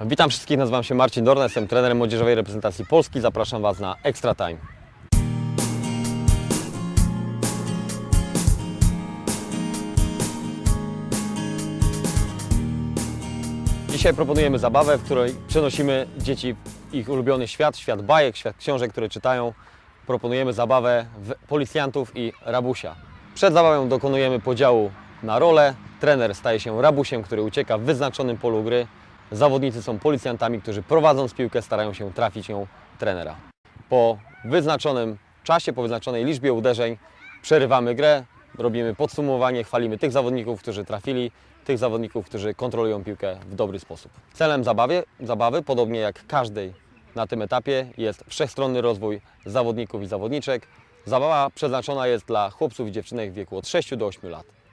Witam wszystkich, nazywam się Marcin Dorna, jestem trenerem młodzieżowej reprezentacji Polski. Zapraszam Was na Extra Time. Dzisiaj proponujemy zabawę, w której przenosimy dzieci w ich ulubiony świat, świat bajek, świat książek, które czytają. Proponujemy zabawę w policjantów i rabusia. Przed zabawą dokonujemy podziału na role. Trener staje się rabusiem, który ucieka w wyznaczonym polu gry. Zawodnicy są policjantami, którzy prowadząc piłkę starają się trafić ją trenera. Po wyznaczonym czasie, po wyznaczonej liczbie uderzeń przerywamy grę, robimy podsumowanie, chwalimy tych zawodników, którzy trafili, tych zawodników, którzy kontrolują piłkę w dobry sposób. Celem zabawy, zabawy podobnie jak każdej na tym etapie, jest wszechstronny rozwój zawodników i zawodniczek. Zabawa przeznaczona jest dla chłopców i dziewczynek w wieku od 6 do 8 lat.